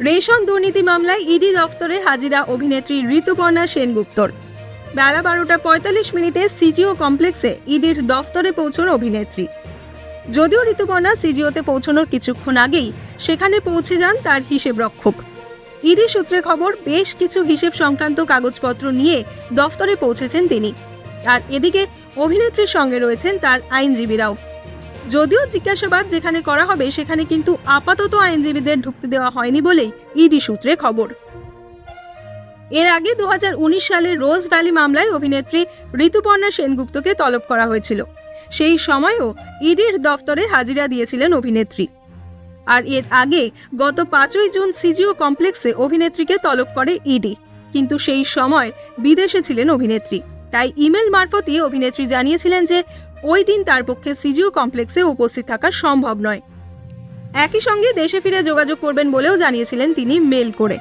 Ration দুর্নীতি মামলায় ED দফতরে হাজিরা অভিনেত্রী ঋতুপর্ণা সেনগুপ্তর। বেলা বারোটা পঁয়তাল্লিশ মিনিটে সিজিও কমপ্লেক্সে ইডির দফতরে পৌঁছন অভিনেত্রী। যদিও ঋতুপর্ণা সিজিওতে পৌঁছানোর কিছুক্ষণ আগেই সেখানে পৌঁছে যান তার হিসেব রক্ষক। ইডি সূত্রে খবর, বেশ কিছু হিসেব সংক্রান্ত কাগজপত্র নিয়ে দফতরে পৌঁছেছেন তিনি। আর এদিকে অভিনেত্রীর সঙ্গে রয়েছেন তার আইনজীবীরাও। যদিও জিজ্ঞাসাবাদ যেখানে করা হবে, সেখানে কিন্তু আপাতত আইনজীবীদের ঢুকতে দেওয়া হয়নি বলেই ইডি সূত্রে খবর। এর আগে দু সালের রোজ ভ্যালি মামলায় অভিনেত্রী ঋতুপর্ণা সেনগুপ্তকে তলব করা হয়েছিল। সেই সময়ও ইডির দফতরে হাজিরা দিয়েছিলেন অভিনেত্রী। আর এর আগে গত পাঁচই জুন সিজিও কমপ্লেক্সে অভিনেত্রীকে তলব করে ইডি। কিন্তু সেই সময় বিদেশে ছিলেন অভিনেত্রী। তাই ইমেল মারফতই অভিনেত্রী জানিয়েছিলেন যে ওই দিন তার পক্ষে সিজিও কমপ্লেক্সে উপস্থিত থাকা সম্ভব নয়। একই সঙ্গে দেশে ফিরে যোগাযোগ করবেন বলেও জানিয়েছিলেন তিনি মেল করে।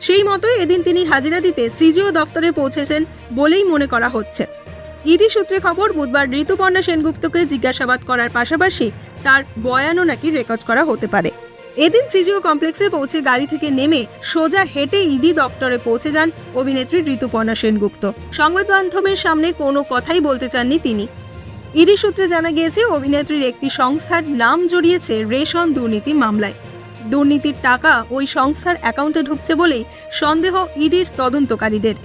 সেই মতোই এদিন তিনি হাজিরা দিতে সিজিও দফতরে পৌঁছেছেন বলেই মনে করা হচ্ছে। ইডি সূত্রে খবর, বুধবার ঋতুপর্ণা সেনগুপ্তকে জিজ্ঞাসাবাদ করার পাশাপাশি তার বয়ানও নাকি রেকর্ড করা হতে পারে। এদিন সিজিও কমপ্লেক্সে পৌঁছে গাড়ি থেকে নেমে সোজা হেঁটে ইডি দফতরে পৌঁছে যান অভিনেত্রী ঋতুপর্ণা সেনগুপ্ত। সংবাদ মাধ্যমের সামনে কোনো কথাই বলতে চাননি তিনি। ইডি সূত্রে জানা গিয়েছে, অভিনেত্রীর একটি সংস্থার নাম জড়িয়েছে রেশন দুর্নীতি মামলায়। দুর্নীতির টাকা ওই সংস্থার অ্যাকাউন্টে ঢুকছে বলেই সন্দেহ ইডির তদন্তকারীদের।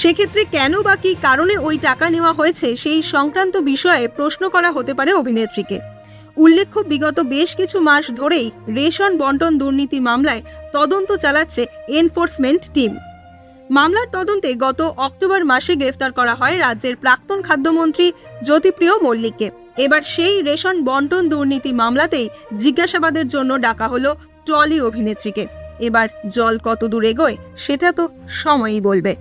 সেক্ষেত্রে কেন বা কী কারণে ওই টাকা নেওয়া হয়েছে সেই সংক্রান্ত বিষয়ে প্রশ্ন করা হতে পারে অভিনেত্রীকে। উল্লেখ্য, বিগত বেশ কিছু মাস ধরেই রেশন বন্টন দুর্নীতি মামলায় তদন্ত চালাচ্ছে এনফোর্সমেন্ট টিম। মামলার তদন্তে গত অক্টোবর মাসে গ্রেফতার করা হয় রাজ্যের প্রাক্তন খাদ্যমন্ত্রী জ্যোতিপ্রিয় মল্লিককে। এবার সেই রেশন বন্টন দুর্নীতি মামলাতেই জিজ্ঞাসাবাদের জন্য ডাকা হলো টলি অভিনেত্রীকে। এবার জল কত দূর এগোয়, সেটা তো সময়ই বলবে।